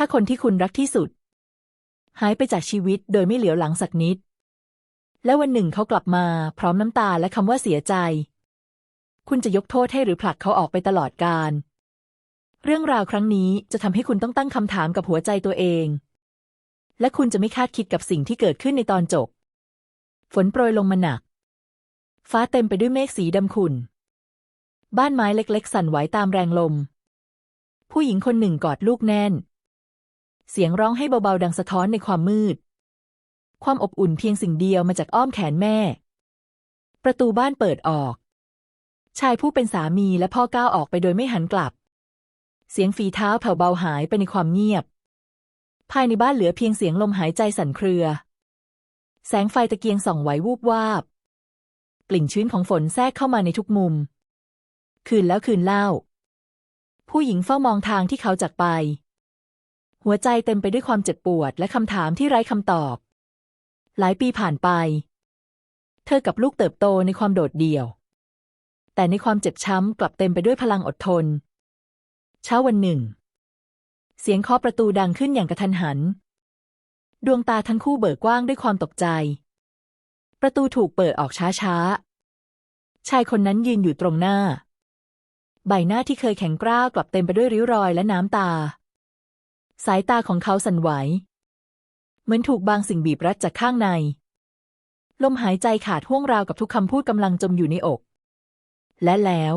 ถ้าคนที่คุณรักที่สุด หายไปจากชีวิตโดยไม่เหลียวหลังสักนิด และวันหนึ่งเขากลับมาพร้อมน้ำตาและคำว่าเสียใจ คุณจะยกโทษให้หรือผลักเขาออกไปตลอดกาลเรื่องราวครั้งนี้จะทำให้คุณต้องตั้งคำถามกับหัวใจตัวเอง และคุณจะไม่คาดคิดกับสิ่งที่เกิดขึ้นในตอนจบ ฝนโปรยลงมาหนัก ฟ้าเต็มไปด้วยเมฆสีดำขุ่นบ้านไม้เล็ก ๆ สั่นไหวตามแรงลม ผู้หญิงคนหนึ่งกอดลูกแน่น เสียงร้องให้เบาๆ ดังสะท้อนในความมืด ความอบอุ่นเพียงสิ่งเดียวมาจากอ้อมแขนแม่ ประตูบ้านเปิดออก ชายผู้เป็นสามีและพ่อก้าวออกไปโดยไม่หันกลับ เสียงฝีเท้าแผ่วเบาหายไปในความเงียบ ภายในบ้านเหลือเพียงเสียงลมหายใจสั่นเครือ แสงไฟตะเกียงส่องไหววูบวาบ กลิ่นชื้นของฝนแทรกเข้ามาในทุกมุม คืนแล้วคืนเล่า ผู้หญิงเฝ้ามองทางที่เขาจากไป หัวใจเต็มไปด้วยความเจ็บปวดและคำถามที่ไร้คำตอบ หลายปีผ่านไป เธอกับลูกเติบโตในความโดดเดี่ยว แต่ในความเจ็บช้ำกลับเต็มไปด้วยพลังอดทน เช้าวันหนึ่ง เสียงเคาะประตูดังขึ้นอย่างกระทันหัน ดวงตาทั้งคู่เบิกกว้างด้วยความตกใจ ประตูถูกเปิดออกช้าๆ ชายคนนั้นยืนอยู่ตรงหน้า ใบหน้าที่เคยแข็งกร้าวกลับเต็มไปด้วยริ้วรอยและน้ำตา สายตาของเขาสั่นไหว เหมือนถูกบางสิ่งบีบรัดจากข้างใน ลมหายใจขาดห่วงราวกับทุกคำพูดกำลังจมอยู่ในอก และแล้ว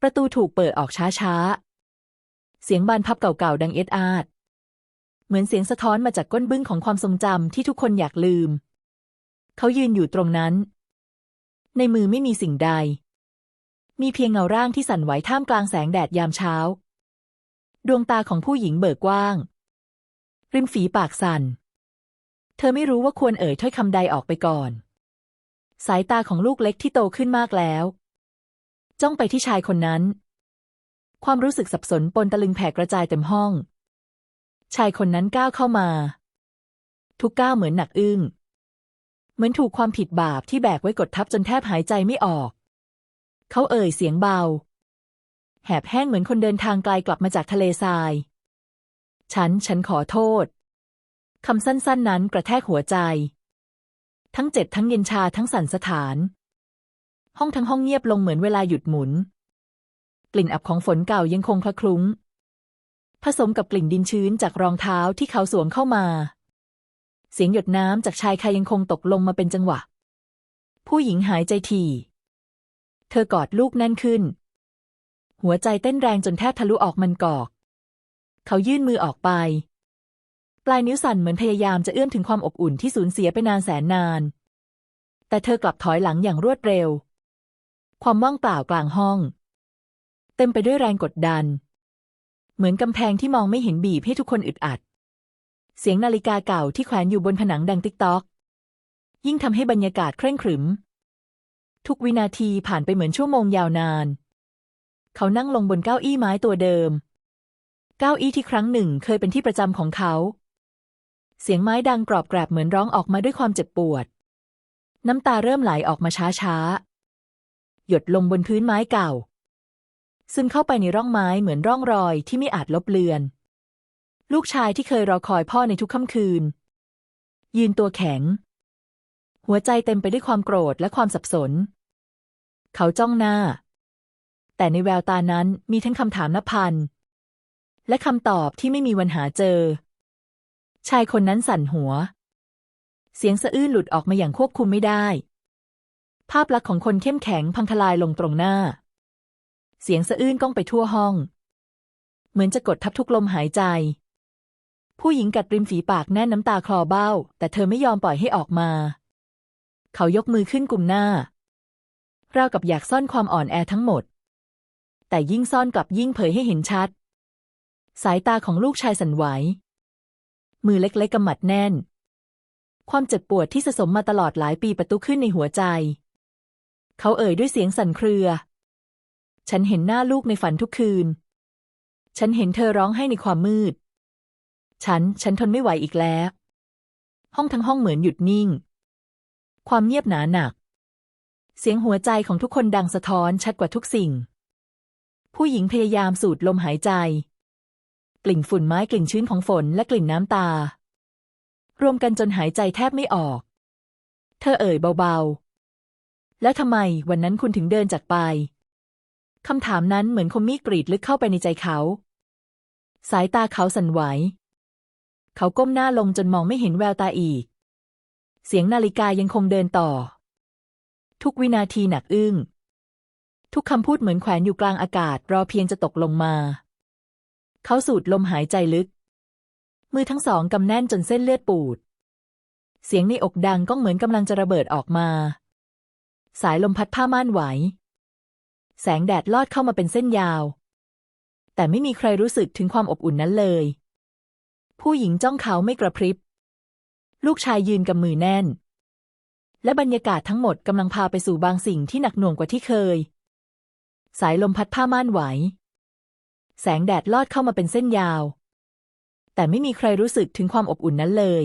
ประตูถูกเปิดออกช้าๆ เสียงบานพับเก่าๆ ดังเอ็ดอาด เหมือนเสียงสะท้อนมาจากก้นบึ้งของความทรงจำที่ทุกคนอยากลืม เขายืนอยู่ตรงนั้น ในมือไม่มีสิ่งใด มีเพียงเงาร่างที่สั่นไหวท่ามกลางแสงแดดยามเช้า ดวงตาของผู้หญิงเบิกกว้าง ริมฝีปากสั่น เธอไม่รู้ว่าควรเอ่ยถ้อยคำใดออกไปก่อน สายตาของลูกเล็กที่โตขึ้นมากแล้ว จ้องไปที่ชายคนนั้น ความรู้สึกสับสนปนตะลึงแผ่กระจายเต็มห้อง ชายคนนั้นก้าวเข้ามา ทุกก้าวเหมือนหนักอึ้งเหมือนถูกความผิดบาปที่แบกไว้กดทับจนแทบหายใจไม่ออก เขาเอ่ยเสียงเบา แหบแห้งเหมือนคนเดินทางไกลกลับมาจากทะเลทราย ฉัน ฉันขอโทษ คำสั้นๆนั้นกระแทกหัวใจ ทั้งเจ็บทั้งเย็นชาทั้งสั่นสถาน ห้องทั้งห้องเงียบลงเหมือนเวลาหยุดหมุน กลิ่นอับของฝนเก่ายังคงคละคลุ้ง ผสมกับกลิ่นดินชื้นจากรองเท้าที่เขาสวมเข้ามา เสียงหยดน้ำจากชายคายังคงตกลงมาเป็นจังหวะ ผู้หญิงหายใจถี่ เธอกอดลูกแน่นขึ้น หัวใจเต้นแรงจนแทบทะลุออกมันกอก เขายื่นมือออกไป ปลายนิ้วสั่นเหมือนพยายามจะเอื้อมถึงความอบอุ่นที่สูญเสียไปนานแสนนาน แต่เธอกลับถอยหลังอย่างรวดเร็ว ความว่างเปล่ากลางห้อง เต็มไปด้วยแรงกดดัน เหมือนกำแพงที่มองไม่เห็นบีบให้ทุกคนอึดอัด เสียงนาฬิกาเก่าที่แขวนอยู่บนผนังดังติ๊กต๊อก ยิ่งทำให้บรรยากาศเคร่งขรึม ทุกวินาทีผ่านไปเหมือนชั่วโมงยาวนาน เขานั่งลงบนเก้าอี้ไม้ตัวเดิม เก้าอี้ที่ครั้งหนึ่งเคยเป็นที่ประจำของเขา เสียงไม้ดังกรอบแกรบเหมือนร้องออกมาด้วยความเจ็บปวด น้ำตาเริ่มไหลออกมาช้าๆ หยดลงบนพื้นไม้เก่า ซึ่งเข้าไปในร่องไม้เหมือนร่องรอยที่ไม่อาจลบเลือน ลูกชายที่เคยรอคอยพ่อในทุกค่ำคืน ยืนตัวแข็ง หัวใจเต็มไปด้วยความโกรธและความสับสน เขาจ้องหน้า แต่ในแววตานั้นมีทั้งคำถามนับพัน และคำตอบที่ไม่มีวันหาเจอ ชายคนนั้นสั่นหัว เสียงสะอื้นหลุดออกมาอย่างควบคุมไม่ได้ ภาพลักษณ์ของคนเข้มแข็งพังทลายลงตรงหน้า เสียงสะอื้นก้องไปทั่วห้อง เหมือนจะกดทับทุกลมหายใจ ผู้หญิงกัดริมฝีปากแน่นน้ำตาคลอเบ้า แต่เธอไม่ยอมปล่อยให้ออกมา เขายกมือขึ้นกลุ่มหน้าราวกับอยากซ่อนความอ่อนแอทั้งหมด แต่ยิ่งซ่อนกลับยิ่งเผยให้เห็นชัด สายตาของลูกชายสั่นไหว มือเล็กๆกำมัดแน่น ความเจ็บปวดที่สะสมมาตลอดหลายปีประตุขึ้นในหัวใจ เขาเอ่ยด้วยเสียงสั่นเครือ ฉันเห็นหน้าลูกในฝันทุกคืน ฉันเห็นเธอร้องไห้ในความมืด ฉัน ฉันทนไม่ไหวอีกแล้ว ห้องทั้งห้องเหมือนหยุดนิ่ง ความเงียบหนาหนักเสียงหัวใจของทุกคนดังสะท้อนชัดกว่าทุกสิ่ง ผู้หญิงพยายามสูดลมหายใจ กลิ่นฝุ่นไม้กลิ่นชื้นของฝนและกลิ่นน้ำตา รวมกันจนหายใจแทบไม่ออก เธอเอ่ยเบาๆ แล้วทำไมวันนั้นคุณถึงเดินจากไปคำถามนั้นเหมือนคมมีดกรีดลึกเข้าไปในใจเขา สายตาเขาสั่นไหว เขาก้มหน้าลงจนมองไม่เห็นแววตาอีก เสียงนาฬิกายังคงเดินต่อ ทุกวินาทีหนักอึ้ง ทุกคำพูดเหมือนแขวนอยู่กลางอากาศ รอเพียงจะตกลงมา เขาสูดลมหายใจลึก มือทั้งสองกำแน่นจนเส้นเลือดปูด เสียงในอกดังก็เหมือนกำลังจะระเบิดออกมา สายลมพัดผ้าม่านไหว แสงแดดลอดเข้ามาเป็นเส้นยาว แต่ไม่มีใครรู้สึกถึงความอบอุ่นนั้นเลย ผู้หญิงจ้องเขาไม่กระพริบ ลูกชายยืนกับมือแน่น และบรรยากาศทั้งหมดกำลังพาไปสู่บางสิ่งที่หนักหน่วงกว่าที่เคย สายลมพัดผ้าม่านไหว แสงแดดลอดเข้ามาเป็นเส้นยาว แต่ไม่มีใครรู้สึกถึงความอบอุ่นนั้นเลย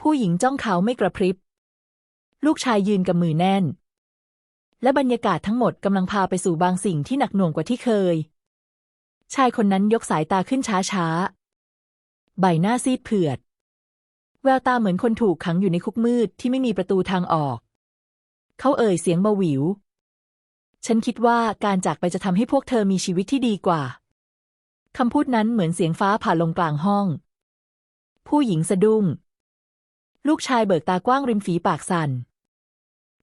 ผู้หญิงจ้องเขาไม่กระพริบ ลูกชายยืนกับมือแน่น และบรรยากาศทั้งหมดกำลังพาไปสู่บางสิ่งที่หนักหน่วงกว่าที่เคย ชายคนนั้นยกสายตาขึ้นช้าๆ ใบหน้าซีดเผือด แววตาเหมือนคนถูกขังอยู่ในคุกมืดที่ไม่มีประตูทางออก เขาเอ่ยเสียงเบาหวิว ฉันคิดว่าการจากไปจะทำให้พวกเธอมีชีวิตที่ดีกว่า คำพูดนั้นเหมือนเสียงฟ้าผ่าลงกลางห้อง ผู้หญิงสะดุ้ง ลูกชายเบิกตากว้างริมฝีปากสั่น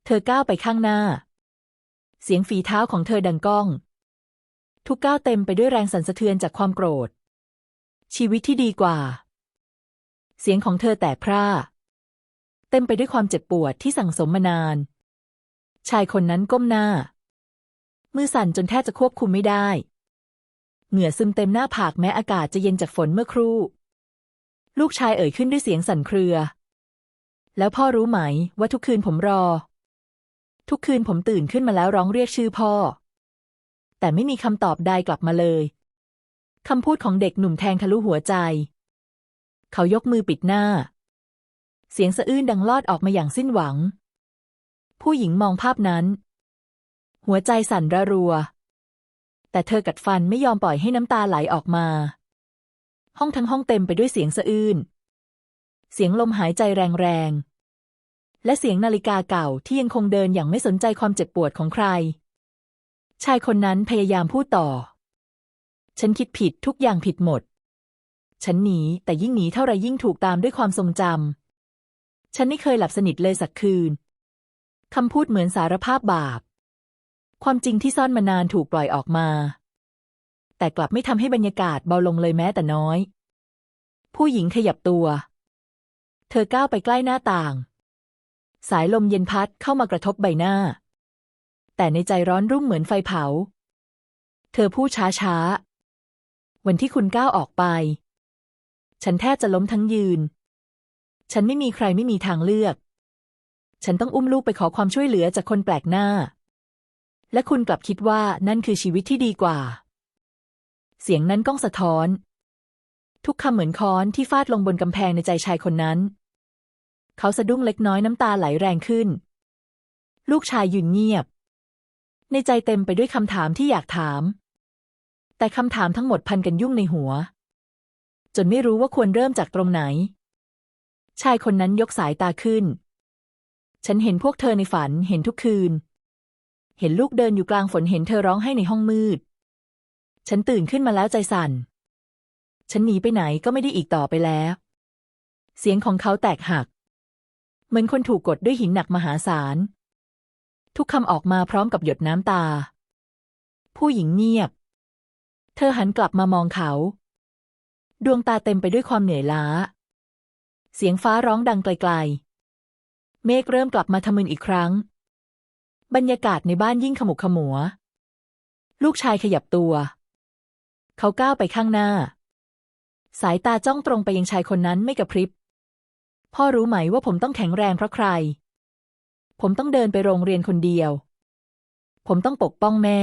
เธอก้าวไปข้างหน้า เสียงฝีเท้าของเธอดังก้อง ทุกก้าวเต็มไปด้วยแรงสั่นสะเทือนจากความโกรธ ชีวิตที่ดีกว่า เสียงของเธอแตกพร่า เต็มไปด้วยความเจ็บปวดที่สั่งสมมานาน ชายคนนั้นก้มหน้า มือสั่นจนแทบจะควบคุมไม่ได้ เหงื่อซึมเต็มหน้าผากแม้อากาศจะเย็นจากฝนเมื่อครู่ ลูกชายเอ่ยขึ้นด้วยเสียงสั่นเครือ แล้วพ่อรู้ไหมว่าทุกคืนผมรอ ทุกคืนผมตื่นขึ้นมาแล้วร้องเรียกชื่อพ่อ แต่ไม่มีคำตอบใดกลับมาเลยคำพูดของเด็กหนุ่มแทงทะลุหัวใจ เขายกมือปิดหน้า เสียงสะอื้นดังลอดออกมาอย่างสิ้นหวัง ผู้หญิงมองภาพนั้น หัวใจสั่นระรัว แต่เธอกัดฟันไม่ยอมปล่อยให้น้ำตาไหลออกมา ห้องทั้งห้องเต็มไปด้วยเสียงสะอื้น เสียงลมหายใจแรงๆ และเสียงนาฬิกาเก่าที่ยังคงเดินอย่างไม่สนใจความเจ็บปวดของใคร ชายคนนั้นพยายามพูดต่อ ฉันคิดผิดทุกอย่างผิดหมด ฉันหนีแต่ยิ่งหนีเท่าไรยิ่งถูกตามด้วยความทรงจำ ฉันไม่เคยหลับสนิทเลยสักคืนคำพูดเหมือนสารภาพบาป ความจริงที่ซ่อนมานานถูกปล่อยออกมา แต่กลับไม่ทำให้บรรยากาศเบาลงเลยแม้แต่น้อย ผู้หญิงขยับตัว เธอก้าวไปใกล้หน้าต่าง สายลมเย็นพัดเข้ามากระทบใบหน้า แต่ในใจร้อนรุ่มเหมือนไฟเผา เธอพูดช้าๆ วันที่คุณก้าวออกไป ฉันแทบจะล้มทั้งยืน ฉันไม่มีใครไม่มีทางเลือก ฉันต้องอุ้มลูกไปขอความช่วยเหลือจากคนแปลกหน้า และคุณกลับคิดว่านั่นคือชีวิตที่ดีกว่า เสียงนั้นก้องสะท้อน ทุกคำเหมือนค้อนที่ฟาดลงบนกำแพงในใจชายคนนั้น เขาสะดุ้งเล็กน้อยน้ำตาไหลแรงขึ้น ลูกชายยืนเงียบ ในใจเต็มไปด้วยคำถามที่อยากถาม แต่คำถามทั้งหมดพันกันยุ่งในหัว จนไม่รู้ว่าควรเริ่มจากตรงไหน ชายคนนั้นยกสายตาขึ้น ฉันเห็นพวกเธอในฝันเห็นทุกคืน เห็นลูกเดินอยู่กลางฝนเห็นเธอร้องไห้ในห้องมืด ฉันตื่นขึ้นมาแล้วใจสั่น ฉันหนีไปไหนก็ไม่ได้อีกต่อไปแล้ว เสียงของเขาแตกหัก เหมือนคนถูกกดด้วยหินหนักมหาศาล ทุกคำออกมาพร้อมกับหยดน้ำตา ผู้หญิงเงียบ เธอหันกลับมามองเขา ดวงตาเต็มไปด้วยความเหนื่อยล้า เสียงฟ้าร้องดังไกลๆ เมฆเริ่มกลับมาทะมึนอีกครั้ง บรรยากาศในบ้านยิ่งขมุกขมัว ลูกชายขยับตัว เขาก้าวไปข้างหน้า สายตาจ้องตรงไปยังชายคนนั้นไม่กระพริบ พ่อรู้ไหมว่าผมต้องแข็งแรงเพราะใคร ผมต้องเดินไปโรงเรียนคนเดียว ผมต้องปกป้องแม่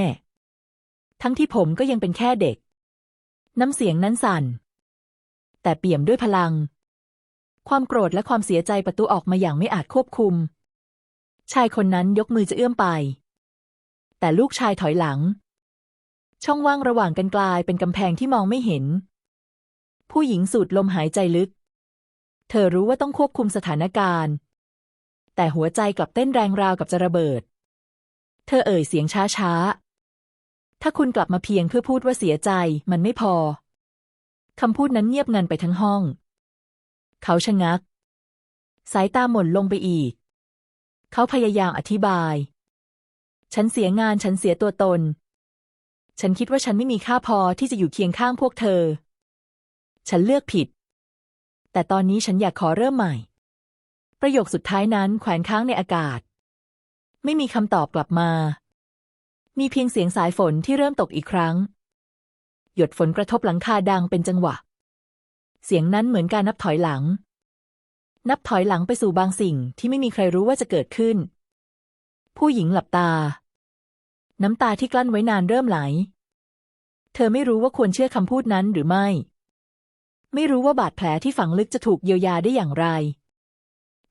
ทั้งที่ผมก็ยังเป็นแค่เด็ก น้ำเสียงนั้นสั่น แต่เปี่ยมด้วยพลัง ความโกรธและความเสียใจประตูออกมาอย่างไม่อาจควบคุม ชายคนนั้นยกมือจะเอื้อมไป แต่ลูกชายถอยหลัง ช่องว่างระหว่างกันกลายเป็นกำแพงที่มองไม่เห็น ผู้หญิงสูดลมหายใจลึก เธอรู้ว่าต้องควบคุมสถานการณ์ แต่หัวใจกลับเต้นแรงราวกับจะระเบิด เธอเอ่ยเสียงช้าๆ ถ้าคุณกลับมาเพียงเพื่อพูดว่าเสียใจมันไม่พอคำพูดนั้นเงียบงันไปทั้งห้อง เขาชะงัก สายตาหม่นลงไปอีก เขาพยายามอธิบาย ฉันเสียงานฉันเสียตัวตน ฉันคิดว่าฉันไม่มีค่าพอที่จะอยู่เคียงข้างพวกเธอ ฉันเลือกผิด แต่ตอนนี้ฉันอยากขอเริ่มใหม่ ประโยคสุดท้ายนั้นแขวนค้างในอากาศ ไม่มีคำตอบกลับมา มีเพียงเสียงสายฝนที่เริ่มตกอีกครั้ง หยดฝนกระทบหลังคาดังเป็นจังหวะ เสียงนั้นเหมือนการนับถอยหลัง นับถอยหลังไปสู่บางสิ่งที่ไม่มีใครรู้ว่าจะเกิดขึ้น ผู้หญิงหลับตา น้ำตาที่กลั้นไว้นานเริ่มไหล เธอไม่รู้ว่าควรเชื่อคำพูดนั้นหรือไม่ ไม่รู้ว่าบาดแผลที่ฝังลึกจะถูกเยียวยาได้อย่างไร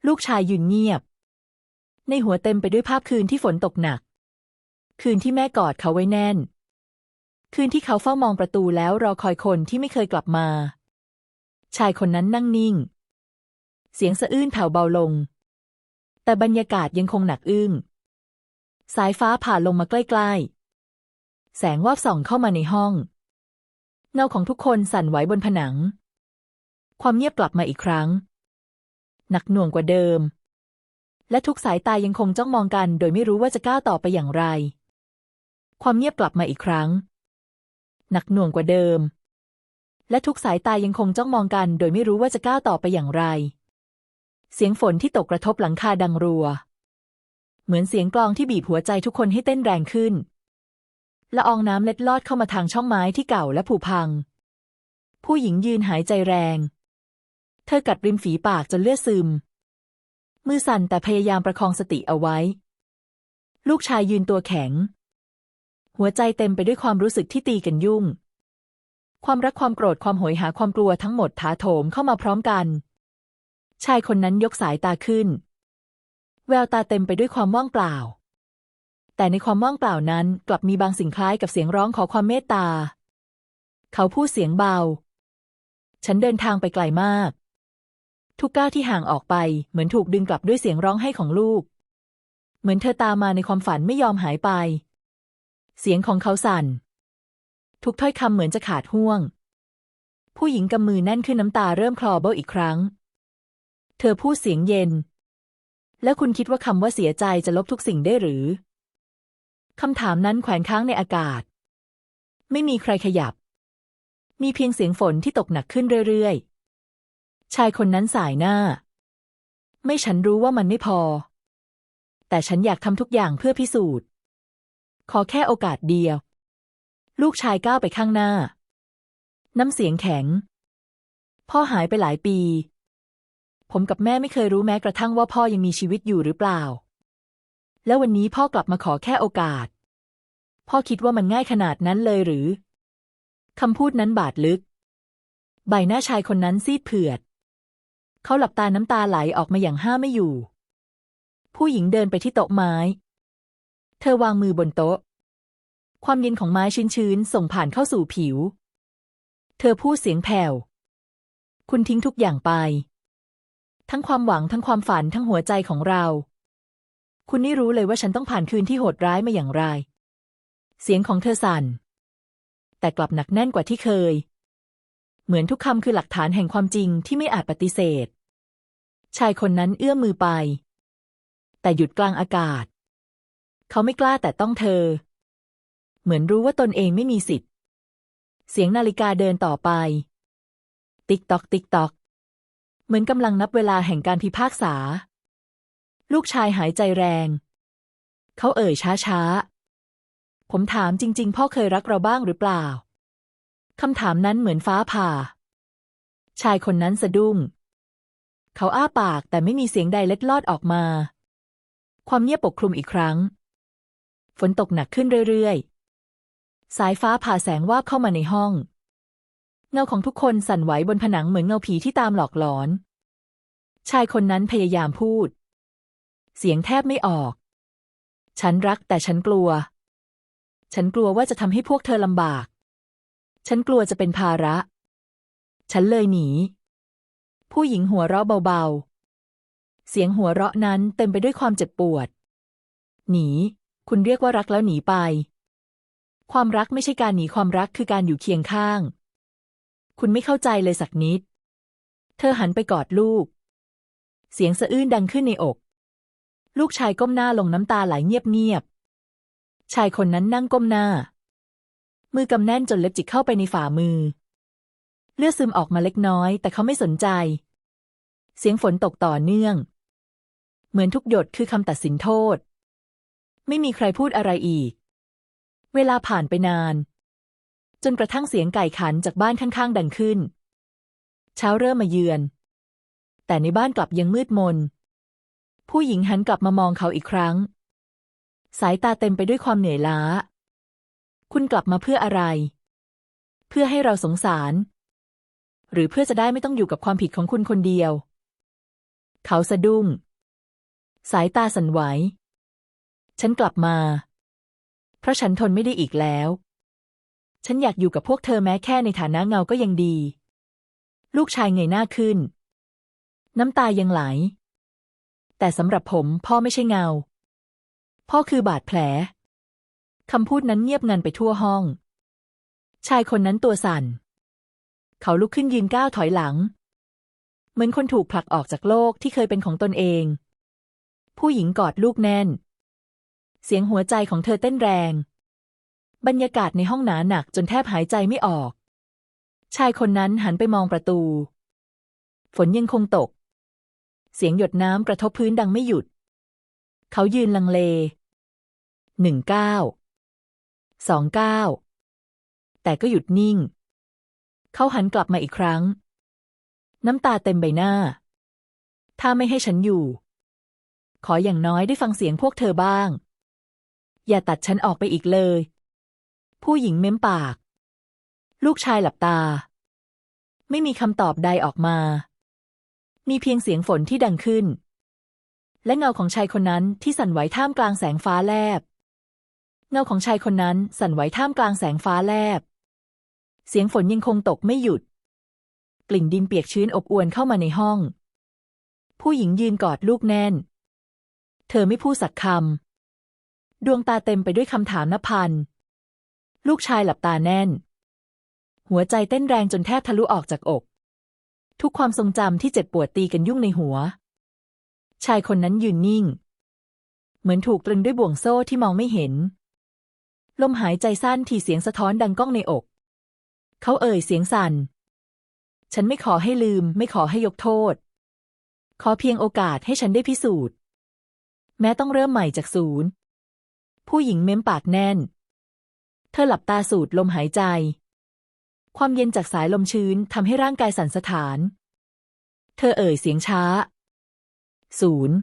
ลูกชายยืนเงียบ ในหัวเต็มไปด้วยภาพคืนที่ฝนตกหนัก คืนที่แม่กอดเขาไว้แน่น คืนที่เขาเฝ้ามองประตูแล้วรอคอยคนที่ไม่เคยกลับมา ชายคนนั้นนั่งนิ่ง เสียงสะอื้นแผ่วเบาลง แต่บรรยากาศยังคงหนักอึ้ง สายฟ้าผ่าลงมาใกล้ๆ แสงวาบส่องเข้ามาในห้อง เงาของทุกคนสั่นไหวบนผนัง ความเงียบกลับมาอีกครั้ง หนักหน่วงกว่าเดิม และทุกสายตายังคงจ้องมองกัน โดยไม่รู้ว่าจะก้าวต่อไปอย่างไร ความเงียบกลับมาอีกครั้ง หนักหน่วงกว่าเดิมและทุกสายตายังคงจ้องมองกัน โดยไม่รู้ว่าจะก้าวต่อไปอย่างไร เสียงฝนที่ตกกระทบหลังคาดังรัว เหมือนเสียงกลองที่บีบหัวใจทุกคนให้เต้นแรงขึ้นละอองน้ำเล็ดลอดเข้ามาทางช่องไม้ที่เก่าและผุพัง ผู้หญิงยืนหายใจแรง เธอกัดริมฝีปากจนเลือดซึม มือสั่นแต่พยายามประคองสติเอาไว้ ลูกชายยืนตัวแข็ง หัวใจเต็มไปด้วยความรู้สึกที่ตีกันยุ่ง ความรักความโกรธความโหยหาความกลัวทั้งหมดถาโถมเข้ามาพร้อมกัน ชายคนนั้นยกสายตาขึ้น แววตาเต็มไปด้วยความว่างเปล่า แต่ในความว่างเปล่านั้นกลับมีบางสิ่งคล้ายกับเสียงร้องขอความเมตตา เขาพูดเสียงเบา ฉันเดินทางไปไกลมาก ทุกก้าวที่ห่างออกไปเหมือนถูกดึงกลับด้วยเสียงร้องไห้ของลูก เหมือนเธอตามมาในความฝันไม่ยอมหายไป เสียงของเขาสั่น ทุกถ้อยคำเหมือนจะขาดห่วง ผู้หญิงกำมือแน่นขึ้นน้ำตาเริ่มคลอเบ้าอีกครั้ง เธอพูดเสียงเย็น แล้วคุณคิดว่าคำว่าเสียใจจะลบทุกสิ่งได้หรือ คำถามนั้นแขวนค้างในอากาศ ไม่มีใครขยับ มีเพียงเสียงฝนที่ตกหนักขึ้นเรื่อยๆ ชายคนนั้นสายหน้า ไม่ฉันรู้ว่ามันไม่พอ แต่ฉันอยากทำทุกอย่างเพื่อพิสูจน์ ขอแค่โอกาสเดียว ลูกชายก้าวไปข้างหน้า น้ำเสียงแข็ง พ่อหายไปหลายปี ผมกับแม่ไม่เคยรู้แม้กระทั่งว่าพ่อยังมีชีวิตอยู่หรือเปล่า แล้ววันนี้พ่อกลับมาขอแค่โอกาส พ่อคิดว่ามันง่ายขนาดนั้นเลยหรือคำพูดนั้นบาดลึก ใบหน้าชายคนนั้นซีดเผือด เขาหลับตาน้ำตาไหลออกมาอย่างห้าไม่อยู่ ผู้หญิงเดินไปที่โต๊ะไม้ เธอวางมือบนโต๊ะ ความเย็นของไม้ชื้นๆ ส่งผ่านเข้าสู่ผิว เธอพูดเสียงแผ่ว คุณทิ้งทุกอย่างไป ทั้งความหวังทั้งความฝันทั้งหัวใจของเรา คุณนี่รู้เลยว่าฉันต้องผ่านคืนที่โหดร้ายมาอย่างไร เสียงของเธอสั่น แต่กลับหนักแน่นกว่าที่เคย เหมือนทุกคำคือหลักฐานแห่งความจริงที่ไม่อาจปฏิเสธ ชายคนนั้นเอื้อมมือไป แต่หยุดกลางอากาศ เขาไม่กล้าแต่ต้องเธอ เหมือนรู้ว่าตนเองไม่มีสิทธิ์ เสียงนาฬิกาเดินต่อไป ติ๊กตอก ติ๊กตอก เหมือนกำลังนับเวลาแห่งการพิพากษา ลูกชายหายใจแรง เขาเอ่ยช้าๆ ผมถามจริง ๆ พ่อเคยรักเราบ้างหรือเปล่าคำถามนั้นเหมือนฟ้าผ่า ชายคนนั้นสะดุ้ง เขาอ้าปากแต่ไม่มีเสียงใดเล็ดลอดออกมา ความเงียบปกคลุมอีกครั้ง ฝนตกหนักขึ้นเรื่อยๆ สายฟ้าผ่าแสงวาบเข้ามาในห้อง เงาของทุกคนสั่นไหวบนผนังเหมือนเงาผีที่ตามหลอกหลอน ชายคนนั้นพยายามพูด เสียงแทบไม่ออก ฉันรักแต่ฉันกลัว ฉันกลัวว่าจะทำให้พวกเธอลำบาก ฉันกลัวจะเป็นภาระ ฉันเลยหนี ผู้หญิงหัวเราะเบาๆ เสียงหัวเราะนั้นเต็มไปด้วยความเจ็บปวด หนี คุณเรียกว่ารักแล้วหนีไป ความรักไม่ใช่การหนีความรักคือการอยู่เคียงข้าง คุณไม่เข้าใจเลยสักนิด เธอหันไปกอดลูก เสียงสะอื้นดังขึ้นในอก ลูกชายก้มหน้าลงน้ำตาไหลเงียบๆ ชายคนนั้นนั่งก้มหน้า มือกำแน่นจนเล็บจิกเข้าไปในฝ่ามือ เลือดซึมออกมาเล็กน้อย แต่เขาไม่สนใจ เสียงฝนตกต่อเนื่อง เหมือนทุกหยดคือคำตัดสินโทษ ไม่มีใครพูดอะไรอีก เวลาผ่านไปนาน จนกระทั่งเสียงไก่ขันจากบ้านข้างๆ ดังขึ้น เช้าเริ่มมาเยือน แต่ในบ้านกลับยังมืดมน ผู้หญิงหันกลับมามองเขาอีกครั้ง สายตาเต็มไปด้วยความเหนื่อยล้า คุณกลับมาเพื่ออะไร เพื่อให้เราสงสาร หรือเพื่อจะได้ไม่ต้องอยู่กับความผิดของคุณคนเดียว เขาสะดุ้ง สายตาสั่นไหว ฉันกลับมา เพราะฉันทนไม่ได้อีกแล้ว ฉันอยากอยู่กับพวกเธอแม้แค่ในฐานะเงาก็ยังดี ลูกชายเงยหน้าขึ้น น้ำตายังไหล แต่สำหรับผมพ่อไม่ใช่เงา พ่อคือบาดแผลคำพูดนั้นเงียบงันไปทั่วห้อง ชายคนนั้นตัวสั่น เขาลุกขึ้นยืนก้าวถอยหลัง เหมือนคนถูกผลักออกจากโลกที่เคยเป็นของตนเอง ผู้หญิงกอดลูกแน่น เสียงหัวใจของเธอเต้นแรง บรรยากาศในห้องหนาหนักจนแทบหายใจไม่ออก ชายคนนั้นหันไปมองประตู ฝนยังคงตก เสียงหยดน้ำกระทบพื้นดังไม่หยุด เขายืนลังเลหนึ่งเก้าสองเก้าแต่ก็หยุดนิ่ง เขาหันกลับมาอีกครั้ง น้ำตาเต็มใบหน้า ถ้าไม่ให้ฉันอยู่ ขออย่างน้อยได้ฟังเสียงพวกเธอบ้าง อย่าตัดฉันออกไปอีกเลย ผู้หญิงเม้มปาก ลูกชายหลับตา ไม่มีคำตอบใดออกมา มีเพียงเสียงฝนที่ดังขึ้น และเงาของชายคนนั้นที่สั่นไหวท่ามกลางแสงฟ้าแลบ เงาของชายคนนั้นสั่นไหวท่ามกลางแสงฟ้าแลบ เสียงฝนยังคงตกไม่หยุด กลิ่นดินเปียกชื้นอบอวนเข้ามาในห้อง ผู้หญิงยืนกอดลูกแน่น เธอไม่พูดสักคำดวงตาเต็มไปด้วยคำถามนพัน ลูกชายหลับตาแน่น หัวใจเต้นแรงจนแทบทะลุออกจากอก ทุกความทรงจำที่เจ็บปวดตีกันยุ่งในหัว ชายคนนั้นยืนนิ่ง เหมือนถูกตรึงด้วยบ่วงโซ่ที่มองไม่เห็น ลมหายใจสั้นที่เสียงสะท้อนดังก้องในอก เขาเอ่ยเสียงสั่น ฉันไม่ขอให้ลืม ไม่ขอให้ยกโทษ ขอเพียงโอกาสให้ฉันได้พิสูจน์ แม้ต้องเริ่มใหม่จากศูนย์ ผู้หญิงเม้มปากแน่น เธอหลับตาสูดลมหายใจ ความเย็นจากสายลมชื้นทำให้ร่างกายสั่นสะท้าน เธอเอ่ยเสียงช้าศูนย์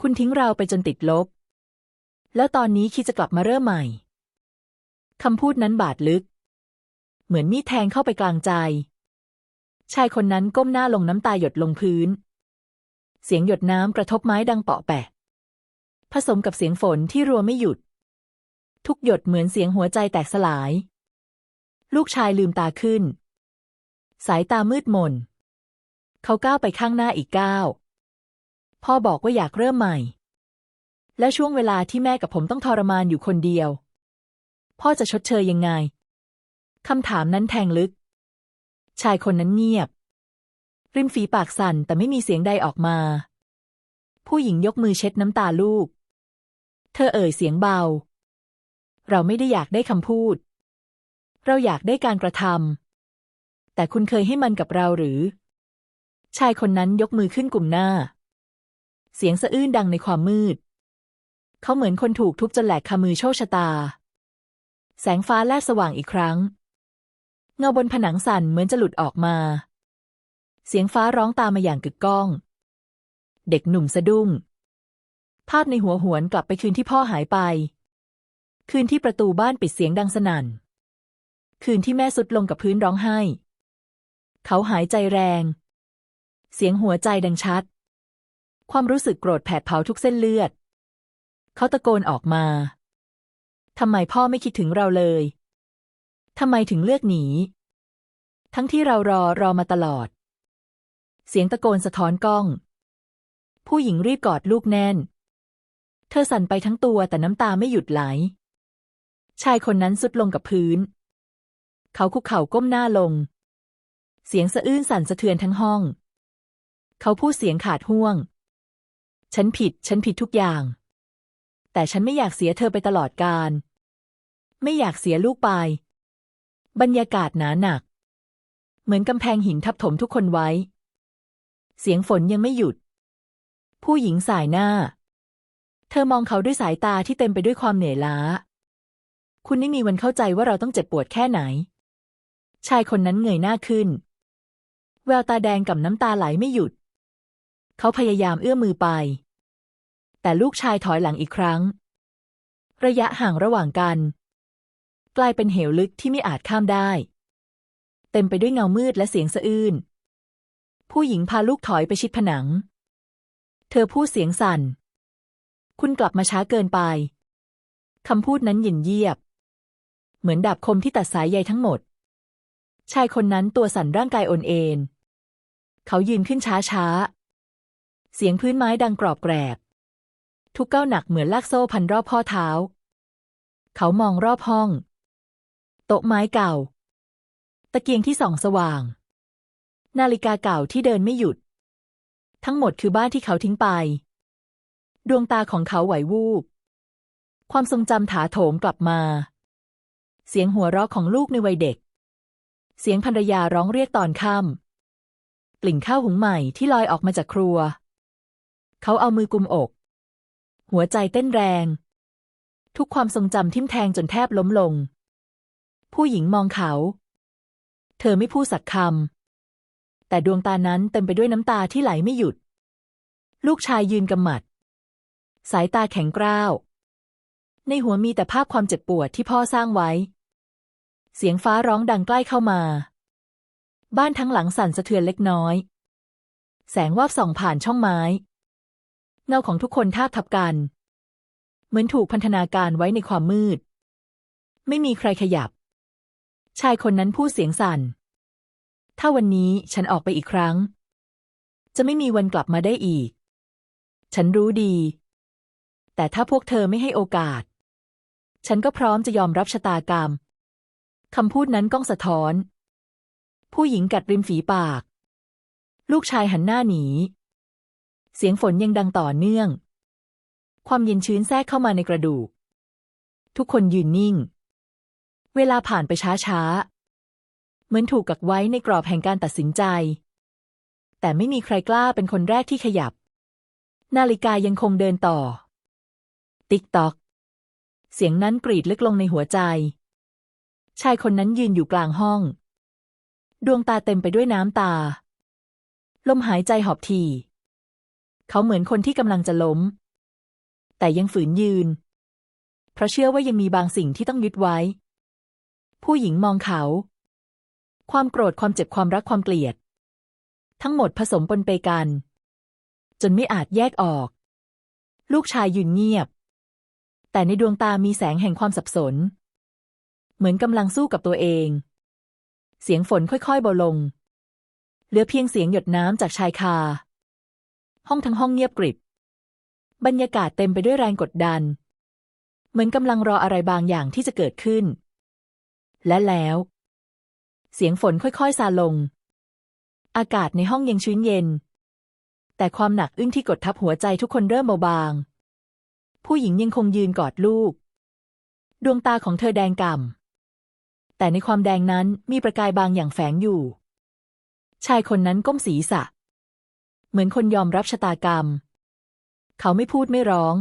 คุณทิ้งเราไปจนติดลบ แล้วตอนนี้คิดจะกลับมาเริ่มใหม่คำพูดนั้นบาดลึก เหมือนมีดแทงเข้าไปกลางใจ ชายคนนั้นก้มหน้าลงน้ำตาหยดลงพื้น เสียงหยดน้ำกระทบไม้ดังเปาะแปะ ผสมกับเสียงฝนที่รัวไม่หยุด ทุกหยดเหมือนเสียงหัวใจแตกสลาย ลูกชายลืมตาขึ้น สายตามืดมน เขาก้าวไปข้างหน้าอีกก้าวพ่อบอกว่าอยากเริ่มใหม่ และช่วงเวลาที่แม่กับผมต้องทรมานอยู่คนเดียว พ่อจะชดเชยยังไงคำถามนั้นแทงลึก ชายคนนั้นเงียบ ริมฝีปากสั่นแต่ไม่มีเสียงใดออกมา ผู้หญิงยกมือเช็ดน้ำตาลูก เธอเอ่ยเสียงเบา เราไม่ได้อยากได้คำพูด เราอยากได้การกระทำแต่คุณเคยให้มันกับเราหรือ ชายคนนั้นยกมือขึ้นกลุ่มหน้า เสียงสะอื้นดังในความมืด เขาเหมือนคนถูกทุบจนแหลกคามือโชคชะตา แสงฟ้าแลบสว่างอีกครั้ง เงาบนผนังสั่นเหมือนจะหลุดออกมา เสียงฟ้าร้องตามมาอย่างกึกก้อง เด็กหนุ่มสะดุ้ง ภาพในหัวหวนกลับไปคืนที่พ่อหายไป คืนที่ประตูบ้านปิดเสียงดังสนั่น คืนที่แม่สุดลงกับพื้นร้องไห้ เขาหายใจแรง เสียงหัวใจดังชัด ความรู้สึกโกรธแผดเผาทุกเส้นเลือด เขาตะโกนออกมา ทำไมพ่อไม่คิดถึงเราเลย ทำไมถึงเลือกหนี ทั้งที่เรารอรอมาตลอด เสียงตะโกนสะท้อนกล้อง ผู้หญิงรีบกอดลูกแน่น เธอสั่นไปทั้งตัวแต่น้ำตาไม่หยุดไหล ชายคนนั้นสุดลงกับพื้น เขาคุกเข่าก้มหน้าลง เสียงสะอื้นสั่นสะเทือนทั้งห้อง เขาพูดเสียงขาดห่วง ฉันผิด ฉันผิดทุกอย่าง แต่ฉันไม่อยากเสียเธอไปตลอดกาลไม่อยากเสียลูกไป บรรยากาศหนาหนัก เหมือนกำแพงหินทับถมทุกคนไว้ เสียงฝนยังไม่หยุด ผู้หญิงสายหน้า เธอมองเขาด้วยสายตาที่เต็มไปด้วยความเหนื่อยล้า คุณไม่มีวันเข้าใจว่าเราต้องเจ็บปวดแค่ไหน ชายคนนั้นเงยหน้าขึ้น แววตาแดงกับน้ำตาไหลไม่หยุด เขาพยายามเอื้อมมือไป แต่ลูกชายถอยหลังอีกครั้ง ระยะห่างระหว่างกัน กลายเป็นเหวลึกที่ไม่อาจข้ามได้ เต็มไปด้วยเงามืดและเสียงสะอื้น ผู้หญิงพาลูกถอยไปชิดผนัง เธอพูดเสียงสั่น คุณกลับมาช้าเกินไปคำพูดนั้นหยินเยียบ เหมือนดาบคมที่ตัดสายใยทั้งหมด ชายคนนั้นตัวสั่นร่างกายโอนเอ็นเขายืนขึ้นช้าช้าๆเสียงพื้นไม้ดังกรอบแกรบทุกก้าวหนักเหมือนลากโซ่พันรอบข้อเท้า เขามองรอบห้อง โต๊ะไม้เก่า ตะเกียงที่ส่องสว่าง นาฬิกาเก่าที่เดินไม่หยุด ทั้งหมดคือบ้านที่เขาทิ้งไป ดวงตาของเขาไหววูบความทรงจำถาโถมกลับมา เสียงหัวเราะของลูกในวัยเด็ก เสียงภรรยาร้องเรียกตอนค่ำกลิ่นข้าวหุงใหม่ที่ลอยออกมาจากครัว เขาเอามือกุมอก หัวใจเต้นแรง ทุกความทรงจำทิ่มแทงจนแทบล้มลง ผู้หญิงมองเขา เธอไม่พูดสักคำแต่ดวงตานั้นเต็มไปด้วยน้ำตาที่ไหลไม่หยุด ลูกชายยืนกำหมัด สายตาแข็งกร้าวในหัวมีแต่ภาพความเจ็บปวดที่พ่อสร้างไว้ เสียงฟ้าร้องดังใกล้เข้ามา บ้านทั้งหลังสั่นสะเทือนเล็กน้อย แสงวาบส่องผ่านช่องไม้ เงาของทุกคนทาบทับกัน เหมือนถูกพันธนาการไว้ในความมืด ไม่มีใครขยับ ชายคนนั้นพูดเสียงสั่น ถ้าวันนี้ฉันออกไปอีกครั้ง จะไม่มีวันกลับมาได้อีก ฉันรู้ดี แต่ถ้าพวกเธอไม่ให้โอกาส ฉันก็พร้อมจะยอมรับชะตากรรม คำพูดนั้นก้องสะท้อน ผู้หญิงกัดริมฝีปาก ลูกชายหันหน้าหนี เสียงฝนยังดังต่อเนื่อง ความเย็นชื้นแทรกเข้ามาในกระดูก ทุกคนยืนนิ่ง เวลาผ่านไปช้าๆ เหมือนถูกกักไว้ในกรอบแห่งการตัดสินใจ แต่ไม่มีใครกล้าเป็นคนแรกที่ขยับ นาฬิกายังคงเดินต่อ ติ๊กตอก เสียงนั้นกรีดลึกลงในหัวใจ ชายคนนั้นยืนอยู่กลางห้อง ดวงตาเต็มไปด้วยน้ำตา ลมหายใจหอบทีเขาเหมือนคนที่กำลังจะล้ม แต่ยังฝืนยืน เพราะเชื่อว่ายังมีบางสิ่งที่ต้องยึดไว้ ผู้หญิงมองเขา ความโกรธความเจ็บความรักความเกลียด ทั้งหมดผสมปนไปกัน จนไม่อาจแยกออก ลูกชายยืนเงียบ แต่ในดวงตามีแสงแห่งความสับสน เหมือนกำลังสู้กับตัวเอง เสียงฝนค่อยๆเบาลง เหลือเพียงเสียงหยดน้ำจากชายคา ห้องทั้งห้องเงียบกริบ บรรยากาศเต็มไปด้วยแรงกดดัน เหมือนกำลังรออะไรบางอย่างที่จะเกิดขึ้น และแล้ว เสียงฝนค่อยๆซาลง อากาศในห้องยังชื้นเย็น แต่ความหนักอึ้งที่กดทับหัวใจทุกคนเริ่มเบาบาง ผู้หญิงยังคงยืนกอดลูก ดวงตาของเธอแดงก่ำ แต่ในความแดงนั้นมีประกายบางอย่างแฝงอยู่ ชายคนนั้นก้มศีรษะ เหมือนคนยอมรับชะตากรรม เขาไม่พูดไม่ร้อง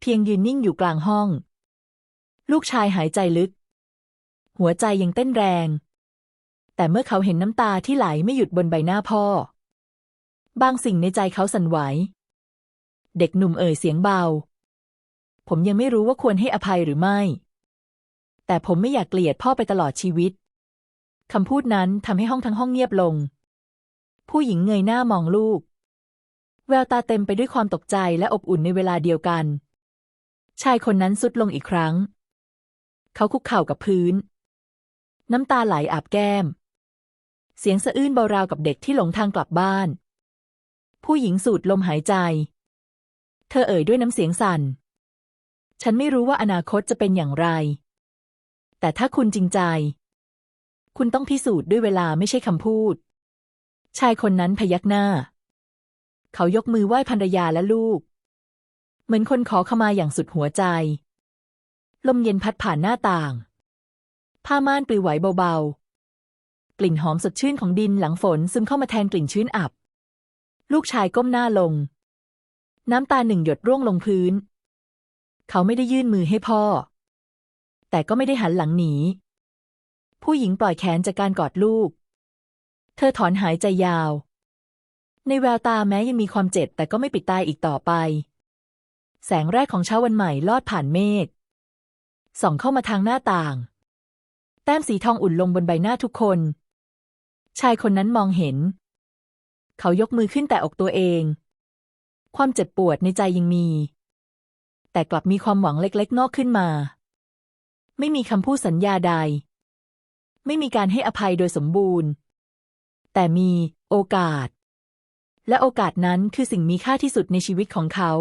เพียงยืนนิ่งอยู่กลางห้อง ลูกชายหายใจลึก หัวใจยังเต้นแรง แต่เมื่อเขาเห็นน้ำตาที่ไหลไม่หยุดบนใบหน้าพ่อ บางสิ่งในใจเขาสั่นไหว เด็กหนุ่มเอ่ยเสียงเบา ผมยังไม่รู้ว่าควรให้อภัยหรือไม่ แต่ผมไม่อยากเกลียดพ่อไปตลอดชีวิต คำพูดนั้นทำให้ห้องทั้งห้องเงียบลง ผู้หญิงเงยหน้ามองลูก แววตาเต็มไปด้วยความตกใจและอบอุ่นในเวลาเดียวกัน ชายคนนั้นสุดลงอีกครั้ง เขาคุกเข่ากับพื้น น้ำตาไหลอาบแก้ม เสียงสะอื้นเบาราวกับเด็กที่หลงทางกลับบ้าน ผู้หญิงสูดลมหายใจ เธอเอ่ยด้วยน้ำเสียงสั่น ฉันไม่รู้ว่าอนาคตจะเป็นอย่างไร แต่ถ้าคุณจริงใจ คุณต้องพิสูจน์ด้วยเวลาไม่ใช่คำพูด ชายคนนั้นพยักหน้า เขายกมือไหว้ภรรยาและลูก เหมือนคนขอขมาอย่างสุดหัวใจ ลมเย็นพัดผ่านหน้าต่าง ผ้าม่านปลิวไหวเบาๆ กลิ่นหอมสดชื่นของดินหลังฝนซึมเข้ามาแทนกลิ่นชื้นอับ ลูกชายก้มหน้าลง น้ำตาหนึ่งหยดร่วงลงพื้น เขาไม่ได้ยื่นมือให้พ่อ แต่ก็ไม่ได้หันหลังหนี ผู้หญิงปล่อยแขนจากการกอดลูก เธอถอนหายใจยาว ในแววตาแม้ยังมีความเจ็บแต่ก็ไม่ปิดตายอีกต่อไป แสงแรกของเช้าวันใหม่ลอดผ่านเมฆส่องเข้ามาทางหน้าต่าง แต้มสีทองอุ่นลงบนใบหน้าทุกคน ชายคนนั้นมองเห็น เขายกมือขึ้นแต่อกตัวเอง ความเจ็บปวดในใจยังมี แต่กลับมีความหวังเล็กๆนอกขึ้นมา ไม่มีคำพูดสัญญาใด ไม่มีการให้อภัยโดยสมบูรณ์ แต่มีโอกาส และโอกาสนั้นคือสิ่งมีค่าที่สุดในชีวิตของเขา